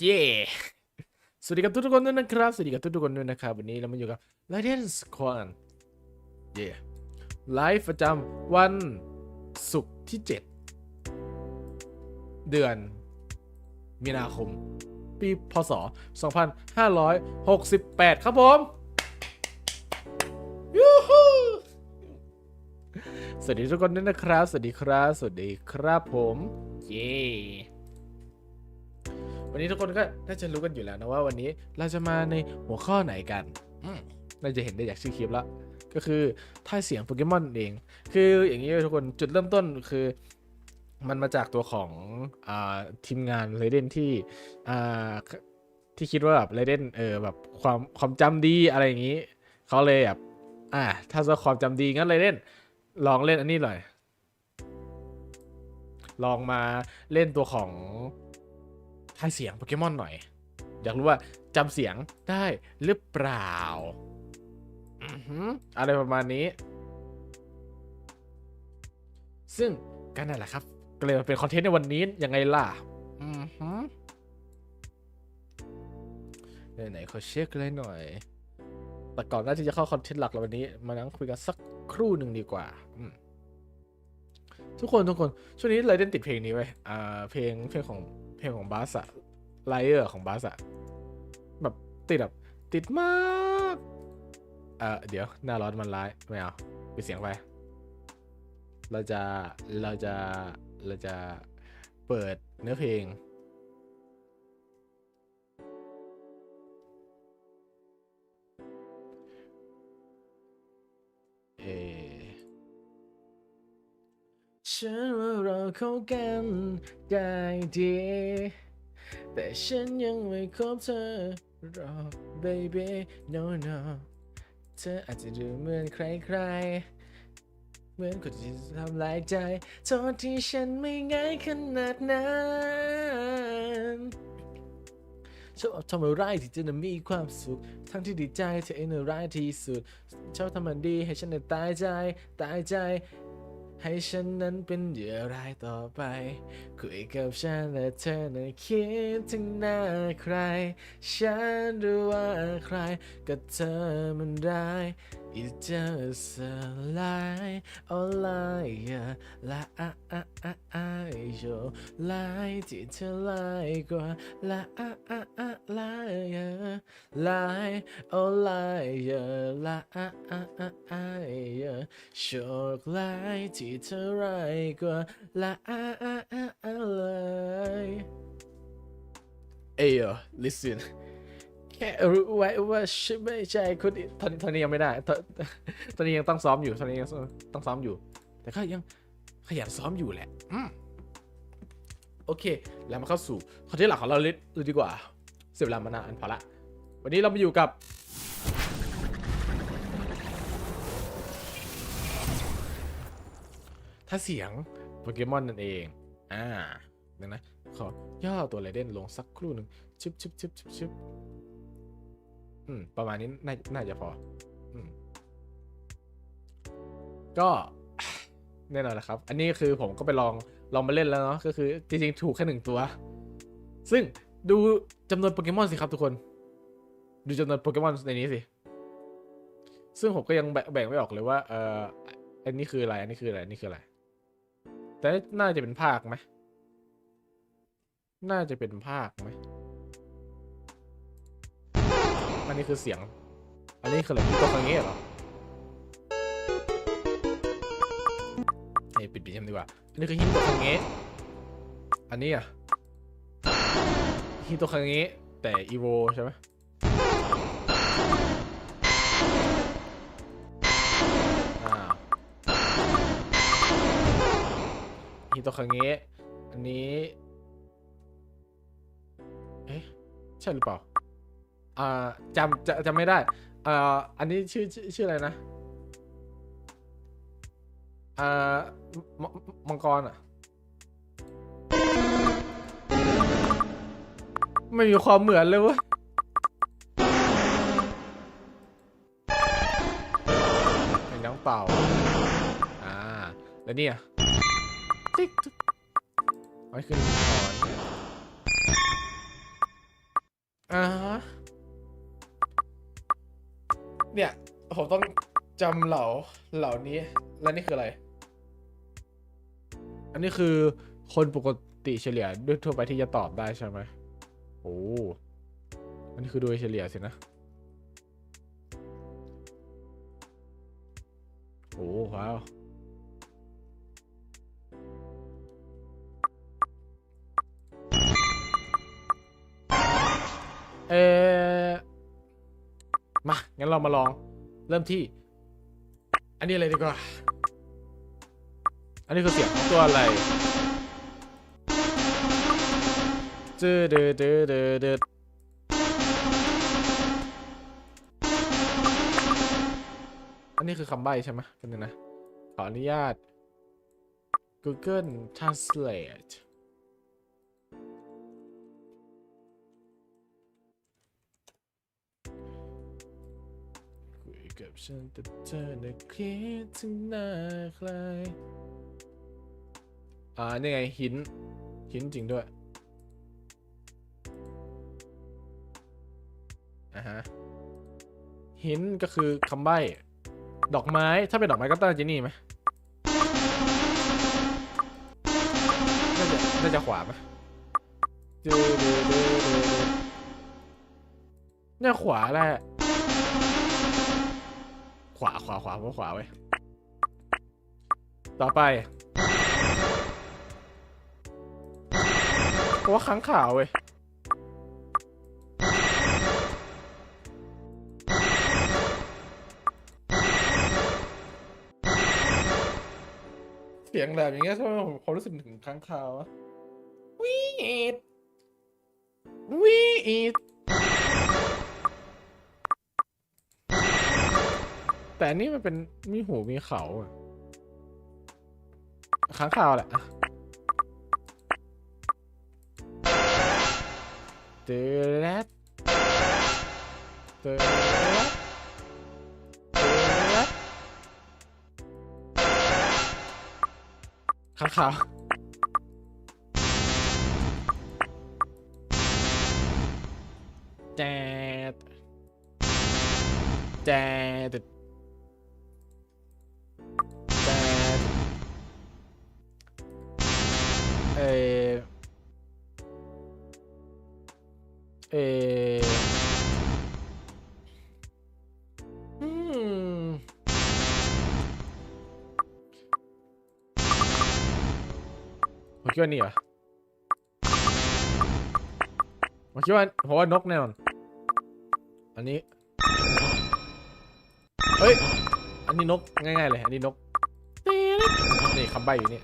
เย้สวัสดีกับทุกๆคนด้วยนะครับ สวัสดีกับทุกๆคนด้วยนะครับ วันนี้เรามาอยู่กับ l i d e n Squad เย้ไลฟ์ประจำวันศุกร์ที่ 7 เดือน มีนาคม ปีพศ 2568 ครับผมยูฮูสวัสดีทุกคนด้วยนะครับ สวัสดีครับ สวัสดีครับผม เย้ วันนี้ทุกคนก็น่าจะรู้กันอยู่แล้วนะว่าวันนี้เราจะมาในหัวข้อไหนกันอืมน่าจะเห็นได้จากชื่อคลิปแล้ว ก็คือท่ายเสียงโปเกมอนเอง คืออย่างนี้ทุกคนจุดเริ่มต้นคือ มันมาจากตัวของอาทีมงานเรเดนที่อ่าที่คิดว่าแบบเรเดนเออแบบความความจำดีอะไรอย่างนี้เขาเลยแบบอ่าถ้าจะความจำดีงั้นเรเดนลองเล่นอันนี้หน่อยลองมาเล่นตัวของ ทายเสียงโปเกมอนหน่อย อยากรู้ว่าจำเสียงได้หรือเปล่าอะไรประมาณนี้ ซึ่งก็นั่นแหละครับก็เลยมาเป็นคอนเทนต์ในวันนี้ยังไงล่ะไหนๆขอเช็คเลยหน่อย แต่ก่อนหน้าที่จะเข้าคอนเทนต์หลักเราวันนี้ มานั่งคุยกันสักครู่หนึ่งดีกว่า อืม ทุกคนทุกคนช่วงนี้ไรเดนติดเพลงนี้ไว้อ่าเพลงเพลงของเพลงของบาสอะไลเออร์ของบาสอะแบบติดแบบติดมากเออเดี๋ยวหน้าร้อนมันร้ายไม่เอาปิดเสียงไปเราจะเราจะเราจะเปิดเนื้อเพลง ฉันว่าเราเข้ากันได้ดี แต่ฉันยังไม่คบเธอหรอก baby no no เธออาจจะดูเหมือนใครๆ เหมือนคนที่จะทำลายใจ โทษที่ฉันไม่ง่ายขนาดนั้นชอบทำอะไรที่จะมีความสุข ทั้งที่ดีใจเธอเองน่ะร้ายที่สุดชอบทำมันดีให้ฉันได้ตายใจ ตายใจ ให้ฉันนั้นเป็นเหยื่อรายต่อไป คุยกับฉันและเธอน่ะคิดถึงหน้าใคร ฉันหรือว่าใครกับเธอมันได้ You just a lie, oh liar, lie, you lied to lie, girl, liar, lie, oh liar, liar, sure lie to lie, girl, lie, lie. Hey, uh, listen. แค่รู้ไว้ว่าฉันไม่ใช่คนอื่นตอนนี้ตอนนี้ยังไม่ได้ตอนตอนนี้ยังต้องซ้อมอยู่ตอนนี้ยังต้องซ้อมอยู่ แต่ก็ยังขยันซ้อมอยู่แหละอืมโอเค แล้วมาเข้าสู่คอนเทนต์หลักของเราเลยดูดีกว่า เสียเวลามานานพอละ วันนี้เรามาอยู่กับถ้าเสียงโปเกมอนนั่นเอง อ่าเดี๋ยวนะ ขอย่อตัวไรเด่นลงสักครู่หนึ่งชึบชึบชึบชึบชึบ อืม ประมาณนี้น่าน่าจะพอ อืม ก็แน่นอนนะครับ อันนี้คือผมก็ไปลองลองมาเล่นแล้วเนาะก็คือ จริงๆ ถูกแค่หนึ่งตัว ซึ่งดูจำนวนโปเกมอนสิครับทุกคน ดูจำนวนโปเกมอนในนี้สิ ซึ่งผมก็ยังแบ่งแบ่งไม่ออกเลยว่า เอออันนี้คืออะไร อันนี้คืออะไรอันนี้คืออะไร แต่น่าจะเป็นภาคไหมน่าจะเป็นภาคไหม นนี้คือเสียง อันนี้คืออะไรตัวคังเงี้เหรอเฮ้ยปิดปิดยังดีกว่า อันนี้คือฮินตัวคังเงี้อันนี้อะฮินตัวคังเงี้แต่อีโวใช่ไหมอ่าฮินตัวคังเงี้อันนี้ เอ๊ะ ใช่หรือเปล่า อ่าจำจะจำไม่ได้อ่าอันนี้ชื่อชื่อชื่ออะไรนะอ่ามมมังกรอะ ไม่มีความเหมือนเลยเว้ยเป็นน้ำเปล่า อ่า แล้วเนี่ยติ๊กติ๊กเอาให้ขึ้น เนี่ยผมต้องจำเหล่าเหล่านี้ แล้วนี่คืออะไร อันนี้คือคนปกติเฉลี่ยด้วยทั่วไปที่จะตอบได้ใช่ไหมโอ้อันนี้คือโดยเฉลี่ยสินะโอ้ว้าวเออ มา งั้นเรามาลอง เริ่มที่ อันนี้เลยดีกว่า อันนี้คือเสียงของตัวอะไรเดเดเดเดเดอันนี้คือคำใบ้ใช่ไหมเป็นงนะ ขออนุญาต Google Translate กับฉันแต่เธอน่ะคิดถึงหน้าใคร อ่านี่ไงหิน หินจริงด้วย อ่าฮะ หินก็คือคำใบ้ ดอกไม้ ถ้าเป็นดอกไม้ก็ต้องเจนี่ไหมน่าจะน่าจะขวาไหมเนี่ยขวาแหละ ขวาขวาขวาผมขวาไว้ยต่อไปเพราะว่าค้างข่าวเว้ยเสียงแบบอย่างเงี้ยทำไมผมผมรู้สึกถึงค้างคาวอะวีดวีด แต่อันนี่มันเป็นมีหูมีเขาอะค้างคาวแหละเตอแรดเตอแรดเตอแรดข้างขาวแจดแจด เอเอผมคิดว่านี่เหรอผมคิดว่าผมว่านกแน่นอน อันนี้ เฮ้ย อันนี้นกง่ายๆเลย อันนี้นก นี่คำใบอยู่นี่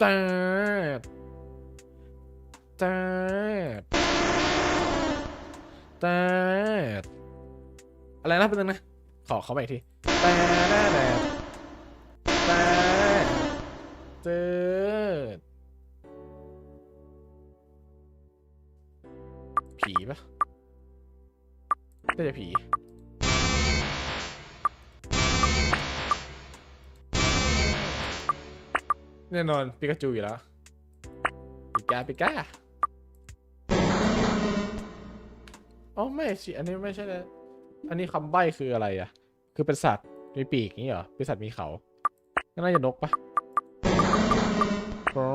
แต่แต่แต่อะไรนะเป็นงนะ ขอเขาไปอีกทีแต่แต่แต่แต่เจอผีปะน่าจะผี แน่นอนปิกาจูอยู่แล้วปิกาปิกาอ๋อไม่สิอันนี้ไม่ใช่เลยอันนี้คำใบ้คืออะไรอะ คือเป็นสัตว์มีปีกอย่างนี้เหรอเป็นสัตว์มีเขาก็น่าจะนกปะอ๋อ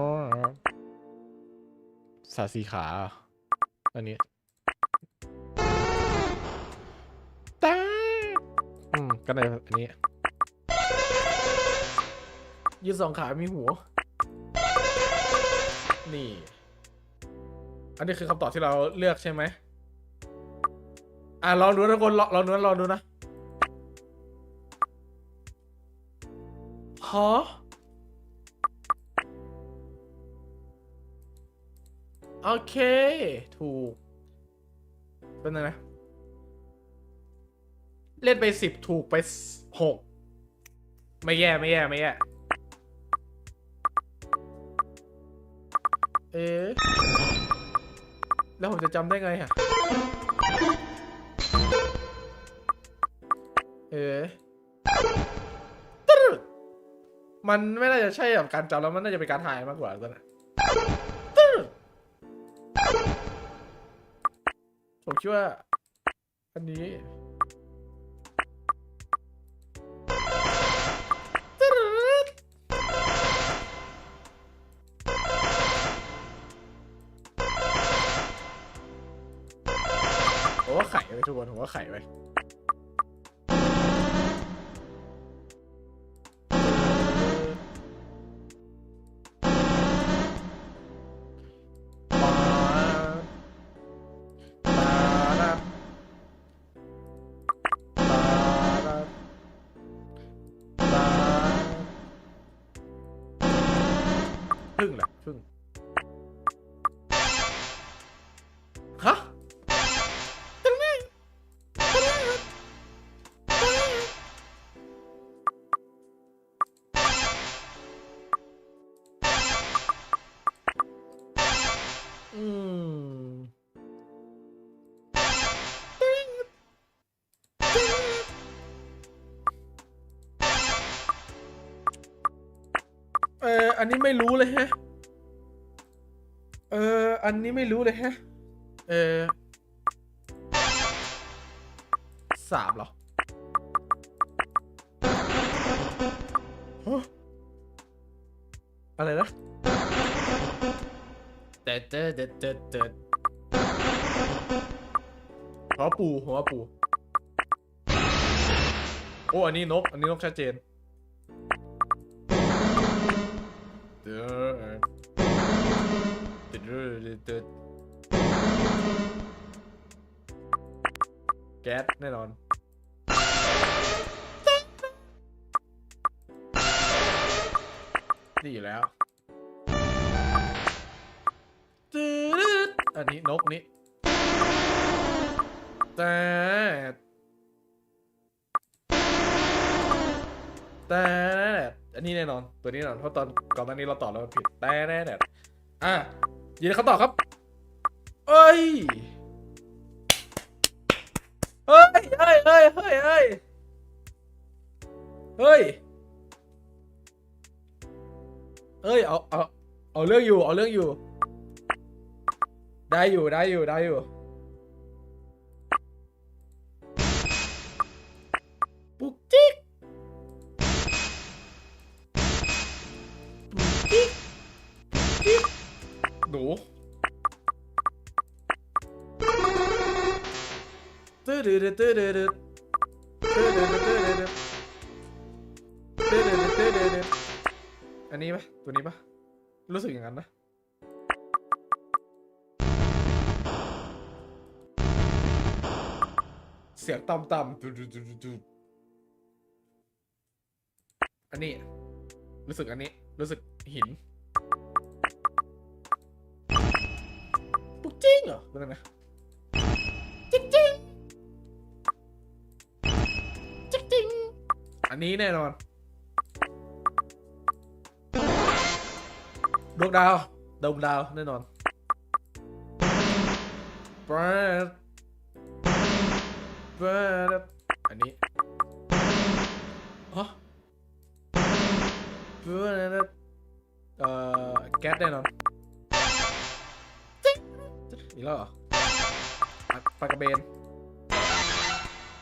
สัตว์สีขาเหรออันนี้ตาอืมก็ในอันนี้ ยืนสองขามีหัว นี่ อันนี้คือคำตอบที่เราเลือกใช่ไหม อะลองดูนะทุกคนลองลองดูนะลองดูนะฮะโอเค ถูก เป็นไงนะ เล่นไปสิบถูกไปหกไม่แย่ ไม่แย่ ไม่แย่ เอ๊ะแล้วผมจะจำได้ไงอะเอ๊ะมันไม่น่าจะใช่แบบการจำแล้วมันน่าจะเป็นการถ่ายมากกว่าตอนนั้ผมคิดว่า อันนี้ ผมว่าไข่ไปทุกคนผมว่าไข่ไป เออ อันนี้ไม่รู้เลยฮะ เออ อันนี้ไม่รู้เลยฮะ เออสามเหรอฮะอะไรนะเด็ดเด็ดเด็ดเด็ดเด็ดหัวปูหัวปู โอ้ อันนี้นก อันนี้นกชัดเจน แก๊สแน่นอนนี่อยู่แล้วตืดอันนี้นกนี้แต่แต่ อันนี้แน่นอน ตัวนี้แน่นอน เพราะตอนก่อนหน้านี้เราตอบแล้วมันผิด แต่แน่แน่อะยินดีคำตอบครับ เอ้ย เฮ้ย เฮ้ย เฮ้ย เฮ้ย เฮ้ย เฮ้ย เฮ้ย เอา เอา เอาเรื่องอยู่ เอาเรื่องอยู่ ได้อยู่ ได้อยู่ ได้อยู่ ดื้อดือดือดือดือดื้อตื้อดื้อดื้อตื้อดื้อดื้อตื้อดื้อดื้ออันนี้ปะตัวนี้ปะรู้สึกอย่างนั้นนะเสียงต่ำต่ำดูดูดูดูอันนี้ รู้สึกอันนี้ รู้สึกหินปุ๊กจิ้งเหรอเป็นไงน อันนี้แน่นอนดวงดาวดวงดาวแน่นอนปรดเปิดอันนี้อ๋อเปิดเอ่อแก๊สแน่นอนจิ๊กอีกแล้วเหรอปลาปลากระเบน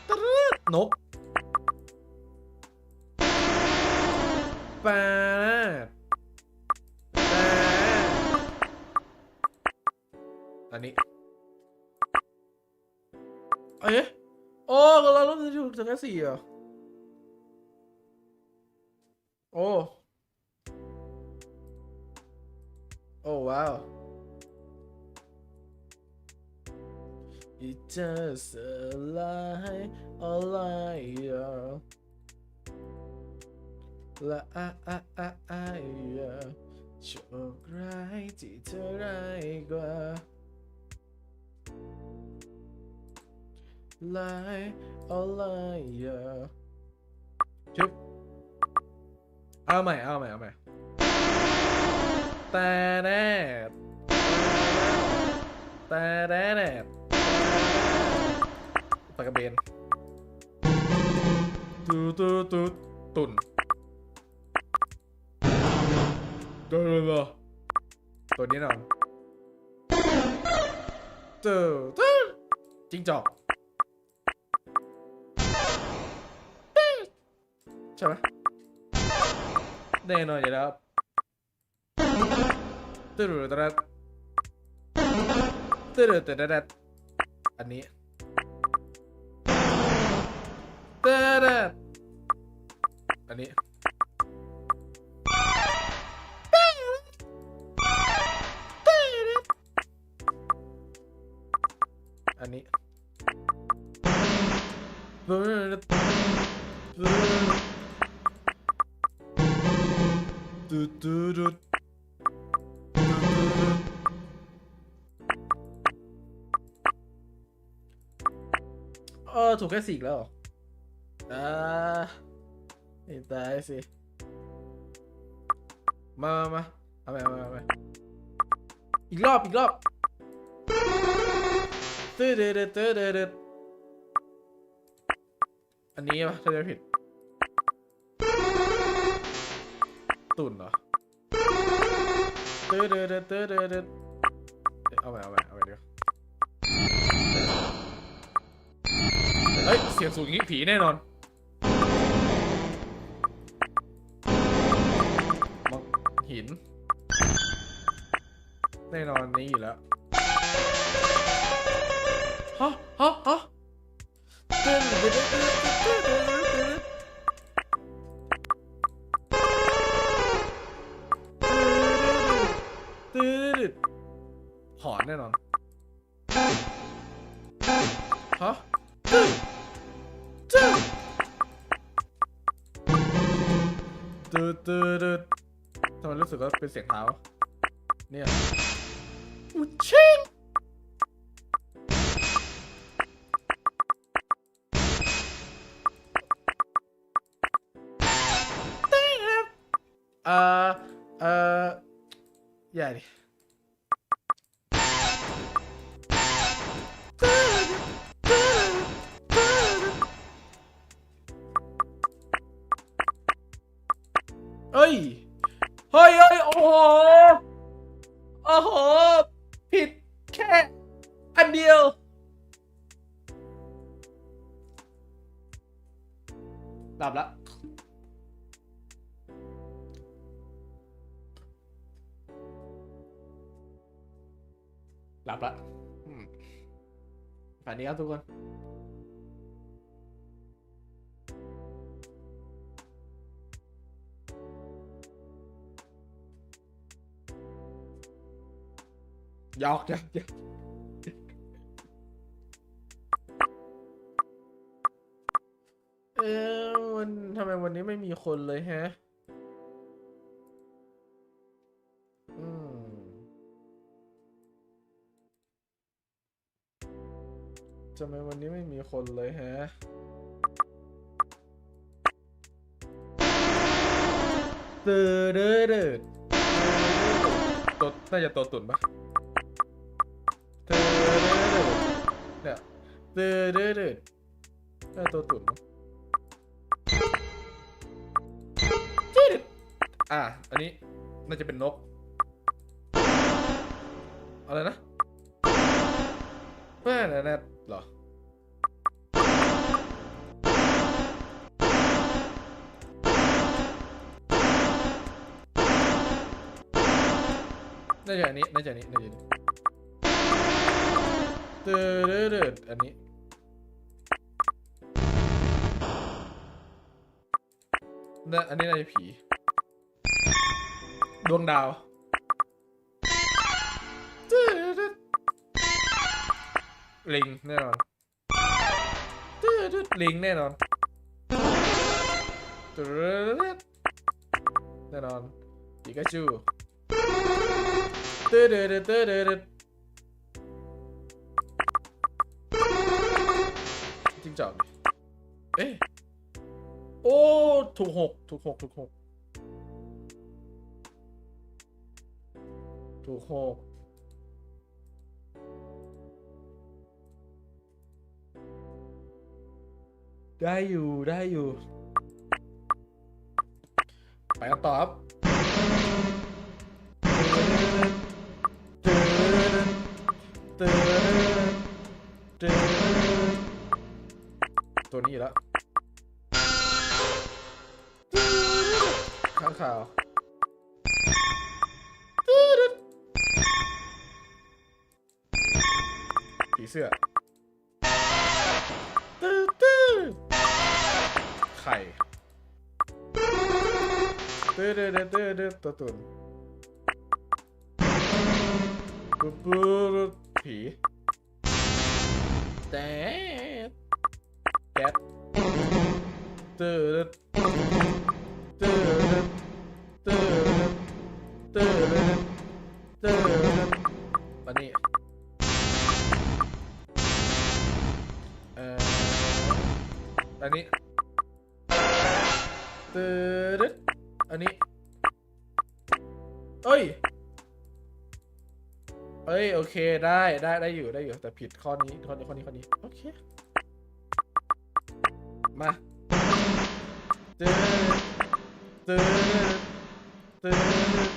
ตะรึดนก ปดแปดอันนี้ เอ๊ะโอ้เราเราจะอยู่ถึงแค่สี่เหรอ โอ้ โอ้ว้าว It just a lie, a liar ละอะอะอะอะโชคร้ายที่เธอร้ายกว่า lie a liar ชุบเอาใหม่เอาใหม่เอาใหม่แต่แน่แต่แน่แน่ปากกระเบนตูตูตูตุ่น ตัวตัวตัวนี้หน่อยตูตูจิ้งจอกใช่ไหมแน่นอนอยู่แล้วตื่นตื่นตื่นตื่นตื่นตื่นอันนี้ตื่นตื่นอันนี้ อันนี้ดูดูดูเออถูกแค่สี่แล้วเหรออ่าไม่ตายสิ มามามาเอาไปเอาไปเอาไปอีกรอบ อีกรอบ ตื้อเดือดตื้อเดือดอันนี้ปะถ้าจะผิด ตุ่นเหรอตื้อเดือดตื้อเดือดเอาไปเอาไปเอาไปเดี๋ยวเฮ้ย เสียงสูงอย่างนี้ผีแน่นอนหิน แน่นอนนี้อยู่แล้ว ฮะฮะฮะตึ้งตึ้งตึ้งตึ้งตึ้งตึ้งตึ้งหอนแน่นอน ฮะตึ้งตึ้งตึ้งตึ้งตึ้งทำไมรู้สึกว่าเป็นเสียงเท้าเนี่ย เอ้ย เฮ้ยเฮ้ยโอ้โห โอ้โห ผิดแค่ อันเดียว ดับละหลับละอืมฝันดีครับทุกคน หยอกหยอกหยอกเออวันทำไมวันนี้ไม่มีคนเลยแฮะ อืม ทำไมวันนี้ไม่มีคนเลยแฮะ ตื่นเด้อเด้อตัวน่าจะตัวตุ่นปะ เนี่ยตื่นเด้อเด้อน่าตัวตุ่นจี๊ดอะ อันนี้น่าจะเป็นนก อะไรนะแม่แน่แน่เหรอ น่าจะอันนี้ น่าจะอันนี้ น่าจะอันนี้ เดือดเดือดอันนี้ น่าอันนี้น่าจะผี ดวงดาวตึ๊ดลิงแน่นอนตึ๊ดลิงแน่นอนตึ๊ดแน่นอนปิกาจูตึ๊ดตึ๊ดตึ๊ดตึ๊ งจอกเอ๊ะโอ้ถูกหกถูกหกถูกหกถูกหกได้อยู่ได้อยู่ ไปกันต่อครับอยู่ ข้างข่าว ผีเสื้อตื้อตื้อไข่ตื้อตื้อตื้อตื้อตื้อตัวตุ่นปุ๊บปุ๊บผีแต่แก๊สตื้อ ตื้อตื้อตื้อมานี่เอ่ออันนี้ตื้ออันนี้เอ้ย เอ้ย โอเค ได้ได้ได้อยู่ได้อยู่แต่ผิดข้อนี้ข้อนี้ข้อนี้ข้อนี้โอเค มาตื้อตื้อตื้อ